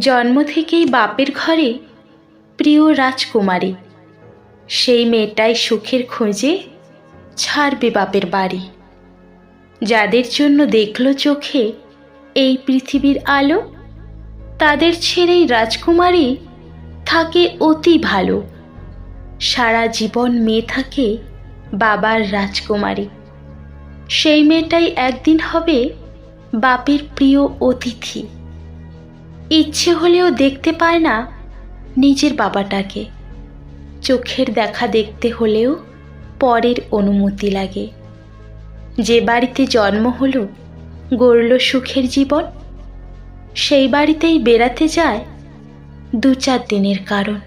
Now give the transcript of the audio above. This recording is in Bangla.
জন্ম থেকেই বাপের ঘরে প্রিয় রাজকুমারী। সেই মেয়েটাই সুখের খোঁজে ছাড়বে বাপের বাড়ি। যাদের জন্য দেখল চোখে এই পৃথিবীর আলো, তাদের ছেড়েই রাজকুমারী থাকে অতি ভালো। সারা জীবন মেয়ে থাকে বাবার রাজকুমারী। সেই মেয়েটাই একদিন হবে বাপের প্রিয় অতিথি। ইচ্ছে হলেও দেখতে পায় না নিজের বাবাটাকে। চোখের দেখা দেখতে হলেও পরের অনুমতি লাগে। যে বাড়িতে জন্ম হলো, গড়ল সুখের জীবন, সেই বাড়িতেই বেড়াতে যায় দু চার দিনের কারণ।